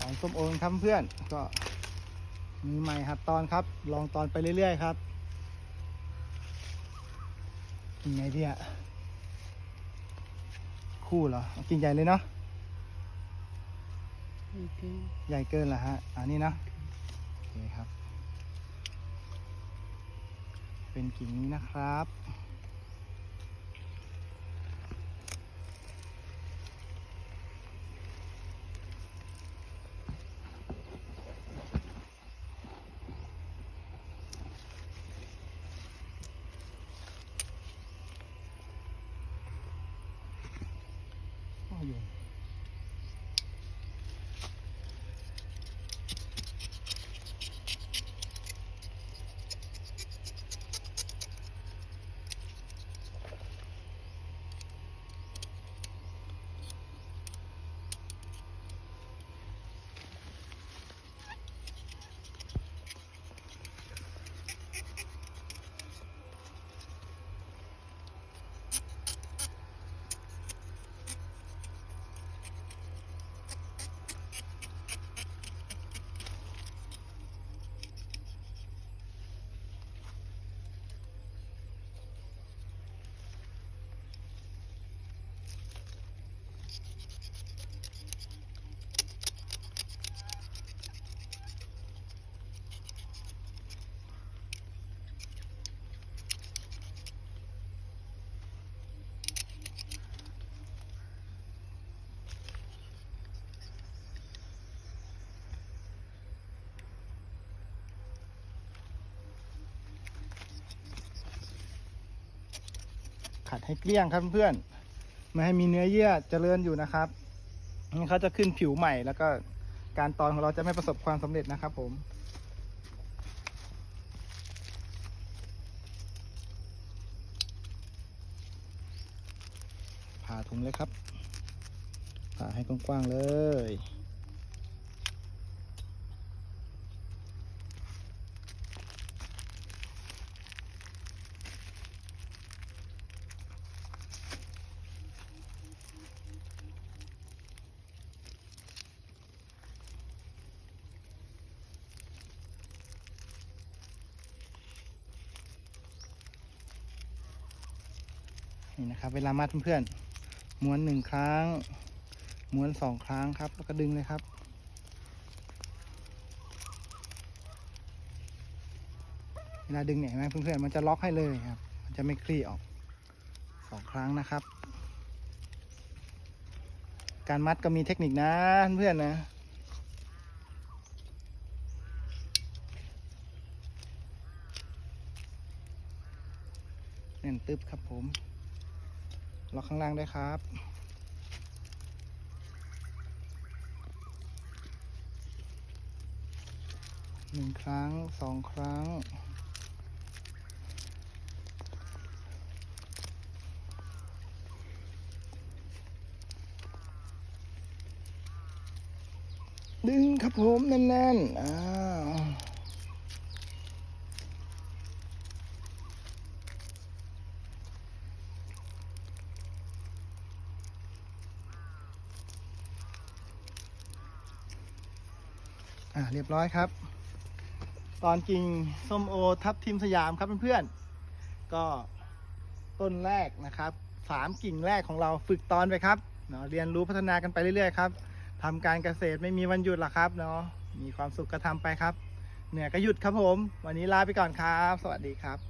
ของส้มโอครับเพื่อนก็มีใหม่หัดตอนครับ ลองตอนไปเรื่อย ๆ ครับยังไงดีอะคู่เหรอกิ่งใหญ่เลยเนาะใหญ่เกินเหรอฮะอันนี้นะโอเคครับ เป็นกิ่งนี้นะครับ ขัดให้เกลี้ยงครับเพื่อนไม่ให้มีเนื้อเยื่อเจริญอยู่นะครับงั้นเขาจะขึ้นผิวใหม่แล้วก็การตอนของเราจะไม่ประสบความสำเร็จนะครับผมผ่าถุงเลยครับผ่าให้กว้างๆเลย นี่นะครับเวลามัดเพื่อนๆม้วนหนึ่งครั้ง ม้วนสองครั้งครับ แล้วก็ดึงเลยครับ เวลาดึงเนี่ยเห็นไหมเพื่อนๆมันจะล็อกให้เลยครับ มันจะไม่คลี่ออกสองครั้งนะครับ การมัดก็มีเทคนิคนะเพื่อนๆนะแน่นตึ๊บครับผม ล็อกข้างล่างได้ครับ หนึ่งครั้งสองครั้ง ดึงครับผมแน่นๆอ้าว อ่าเรียบร้อยครับ ตอนกิ่งส้มโอทับทิมสยามครับเพื่อนๆก็ต้นแรกนะครับสามกิ่งแรกของเราฝึกตอนไปครับเนาะเรียนรู้พัฒนากันไปเรื่อยๆครับทำการเกษตรไม่มีวันหยุดหรอกครับเนาะมีความสุขก็ทำไปครับ เหนื่อยก็หยุดครับผม วันนี้ลาไปก่อนครับ สวัสดีครับ